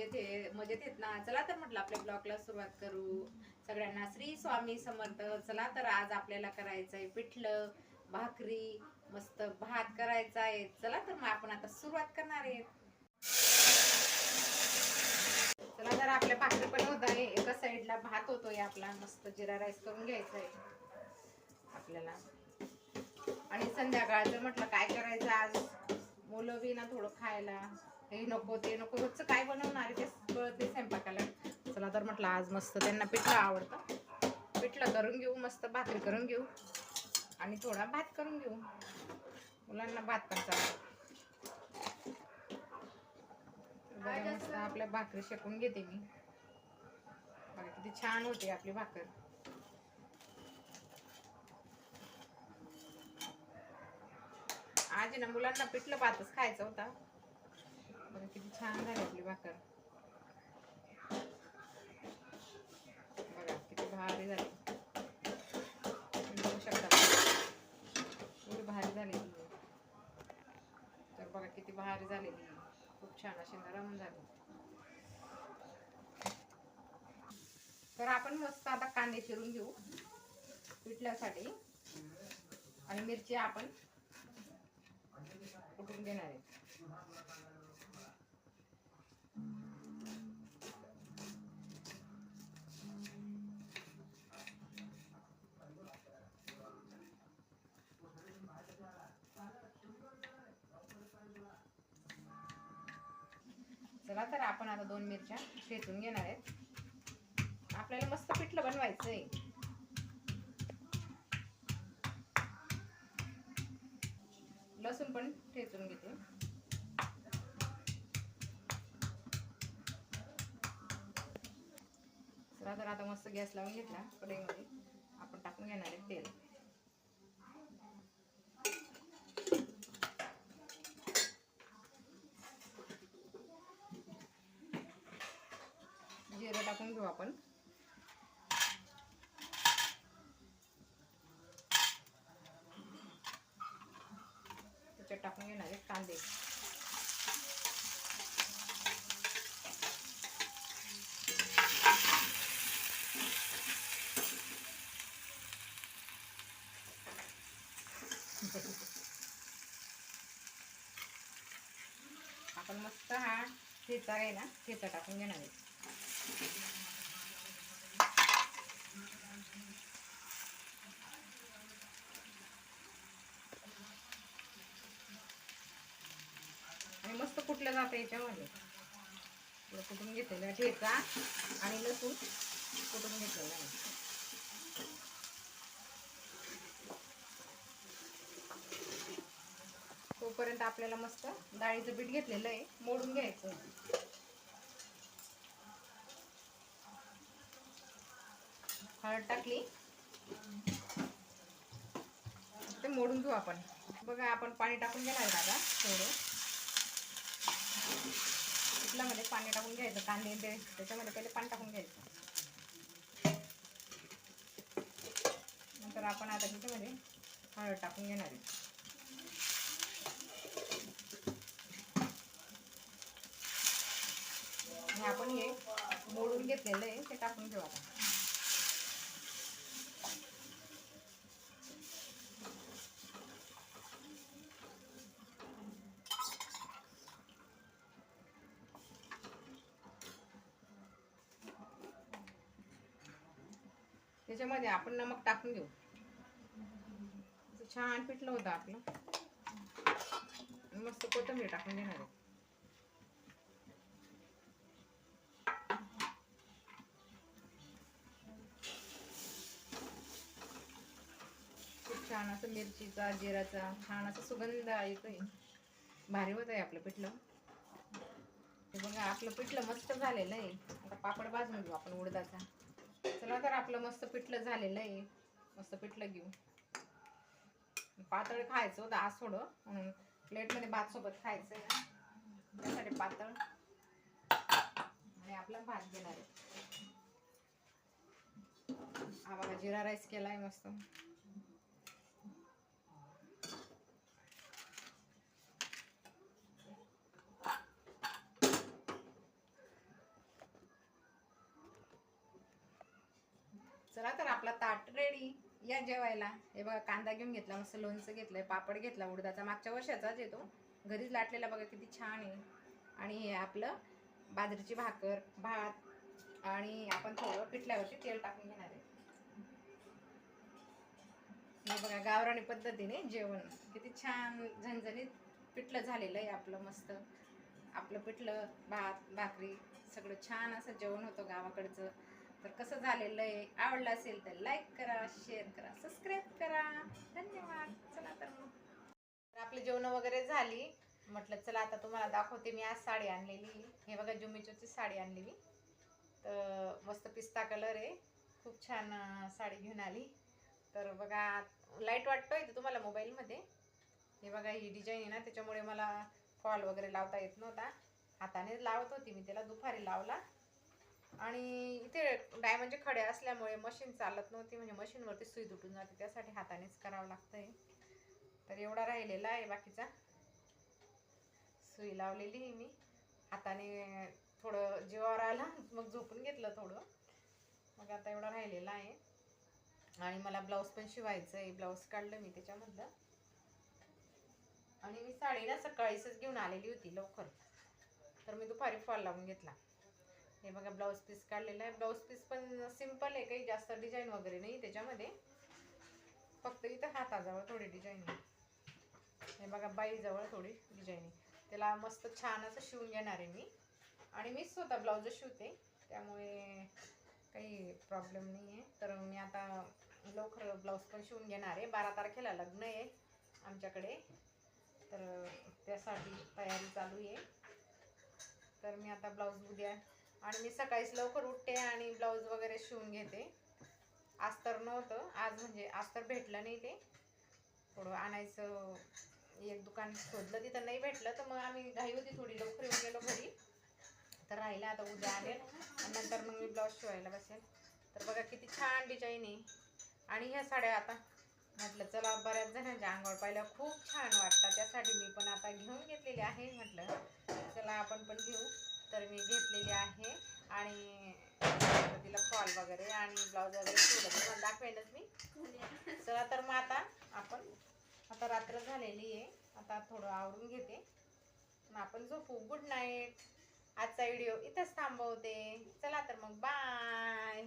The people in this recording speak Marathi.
म्हणजे मजेत आहे मजेत म्हणजे आहेत ना. चला तर म्हटलं आपल्या ब्लॉगला सुरुवात करू. सगळ्यांना श्री स्वामी समर्थ. चला तर आज आपल्याला करायचं आहे पिठलं भाकरी मस्त भात करायचा आहे चला तर मग आपण आता सुरुवात करणार आहे. चला तर आपल्या भाकरी पण होत आहे एका साईडला भात होतोय आपला. मस्त जिरा राईस करून घ्यायचा आहे आपल्याला. आणि संध्याकाळचं म्हटलं काय करायचं आज? मुलं बी ना थोडं खायला. हे नको ते नको. रोजचं काय बनवणार ते कळत नाही स्वयंपाकाला. चला तर म्हटलं आज मस्त त्यांना पिठलं आवडतं. पिठलं करून घेऊ मस्त भाकरी करून घेऊ. आणि थोडा भात करून घेऊ. मुलांना भात पण चालतो. मस्त आपल्या भाकरी शेकून घेते मी. बघा किती छान होते आपली भाकर. आज ना मुलांना पिठलं भातच खायचं होता. बघा किती छान झाली आपली भाकर. बघा किती भारी झाली. बघू शकता. एवढी भारी झालेली तर बघा किती भारी झालेली खूप छान अशी नरम झाली. तर आपण मस्त आता कांदे चिरून घेऊ पिठल्यासाठी. आणि मिरची आपण कुठून घेणार आहे? चला तर आपण आता दोन मिरच्या ठेचून घेणार आहेत. आपल्याला मस्त पिठलं बनवायचं आहे लसूण पण ठेचून घेते. चला तर आता मस्त गॅस लावून घेतला कढईमध्ये. आपण टाकून घेणार आहे तेल. जिरं टाकून घेऊ आपण. त्याच्यात टाकून घेणार आहे कांदे. आपण मस्त हा ठेचा आहे ना ठेचा टाकून घेणार आहे आणि मस्त कुठलं जातं याच्यामध्ये. थोडं कुठून घेतलेलं ठेचा आणि लसूण कुठून घेतलेला आहे? तोपर्यंत आपल्याला मस्त डाळीचं पीठ घेतलेलं आहे. मोडून घ्यायचं. हळद टाकली. ते मोडून घेऊ आपण. बघा आपण पाणी टाकून घेणार आहे दादा थोडं. तेलामध्ये पाणी टाकून घ्यायचं कांदे ते त्याच्यामध्ये पहिले पाणी टाकून घ्यायचं. नंतर आपण आता त्याच्यामध्ये हळद टाकून घेणार आहे. आणि आपण हे मोडून घेतलेलं आहे ते टाकून घेऊ त्याच्यामध्ये आपण नमक टाकून घेऊ. छान पिठलं होतं आपलं. मस्त कोथिंबीर टाकून देणार आहे. खूप छान असं मिरचीचा जिराचा छान असं सुगंध येतोय. भारी होत आहे आपलं पिठलं. हे बघा आपलं पिठलं मस्त झालेलं आहे. आता पापड भाजून घेऊ आपण उडदाचा. चला तर आपलं मस्त पिठलं झालेलं आहे. मस्त पिठलं घेऊ. पातळ खायचं होतं आज थोडं म्हणून प्लेटमध्ये भात सोबत खायचं आहे ना. त्यासाठी पातळ. आणि आपला भात घेणार आहे. हा बघा जिरा राईस केला आहे मस्त. चला तर आपला ताट रेडी या जेवायला. हे बघा कांदा घेऊन घेतला मस्त लोणचं घेतलंय पापड घेतला उडदाचा. मागच्या वर्षाचाच येतो घरीच लाटलेला बघा किती छान आहे. आणि हे आपलं बाजरीची भाकर भात आणि आपण थोडं पिठल्यावरती तेल टाकून घेणार आहे. बघा गावराणी पद्धतीने जेवण. किती छान झणझणीत पिठलं झालेलं आहे आपलं मस्त. आपलं पिठलं भात भाकरी सगळं छान असं जेवण होतं गावाकडचं. तर कसं झालेलं आहे आवडलं असेल तर लाईक करा शेअर करा सबस्क्राईब करा. धन्यवाद. चला तर मग. तर आपली जेवणं वगैरे झाली. म्हटलं चला आता तुम्हाला दाखवते मी आज साडी आणलेली. हे बघा जुमेचोची साडी आणलेली. तर मस्त पिस्ता कलर आहे. खूप छान साडी घेऊन आली. तर बघा लाइट वाटतोय तर तुम्हाला मोबाईलमध्ये हे बघा ही डिझाईन आहे ना त्याच्यामुळे मला फॉल वगैरे लावता येत नव्हता. हाताने लावत होती मी त्याला दुपारी लावला. आणि इथे डायमंडचे म्हणजे खडे असल्यामुळे मशीन चालत नव्हती म्हणजे मशीनवरती सुई तुटून जाते त्यासाठी हातानेच करावं लागतंय. तर एवढा राहिलेला आहे बाकीचा. सुई लावलेली आहे मी. हाताने थोडं जीवावर आला मग झोपून घेतलं थोडं. मग आता एवढा राहिलेला आहे. आणि मला ब्लाऊज पण शिवायचं आहे ब्लाऊज काढलं मी त्याच्यामधलं. आणि मी साडी ना सकाळीच घेऊन आलेली होती लवकर. तर मी दुपारी फॉल लावून घेतला. हे बघा ब्लाऊज पीस काढलेला आहे. ब्लाऊज पीस पण सिंपल आहे काही जास्त डिझाईन वगैरे नाही त्याच्यामध्ये. फक्त इथं हाताजवळ थोडी डिझाईन आहे. हे बघा बाईजवळ थोडी डिझाईन आहे. त्याला मस्त छान असं शिवून घेणार आहे मी. आणि मीच स्वतः ब्लाऊज शिवते. त्यामुळे काही प्रॉब्लेम नाही आहे. तर मी आता लवकर ब्लाऊज पण शिवून घेणार आहे. बारा तारखेला लग्न आहे आमच्याकडे. तर त्यासाठी तयारी चालू आहे. तर मी आता ब्लाऊज उद्या आणि मी सकाळीच लवकर उठते आणि ब्लाऊज वगैरे शिवून घेते. अस्तर नव्हतं. आज म्हणजे अस्तर भेटलं नाही ते. थोडं आणायचं एक दुकान शोधलं तिथं नाही भेटलं. तर मग आम्ही घाई होती थोडी लवकर येऊन गेलो घरी. तर राहिलं आता उद्या आणेल आणि नंतर मग मी ब्लाऊज शिवायला बसेल. तर बघा किती छान डिझाईन आहे. आणि ह्या साड्या आता म्हटलं चला बऱ्याच जणांच्या अंगावर पाहिल्या खूप छान वाटतात. त्यासाठी मी पण आता घेऊन घेतलेली आहे म्हटलं. चला आपण पण घेऊ. तर मी घेतलेली आहे. आणि तिला फॉल वगैरे आणि ब्लाऊज वगैरे शिवलं. तुम्हाला दाखवेनच मी. चला तर मग आता आपण आता रात्र झालेली आहे. आता थोडं आवरून घेते. मग आपण झोपू. गुड नाईट आजचा व्हिडिओ इथंच थांबवते. चला तर मग बाय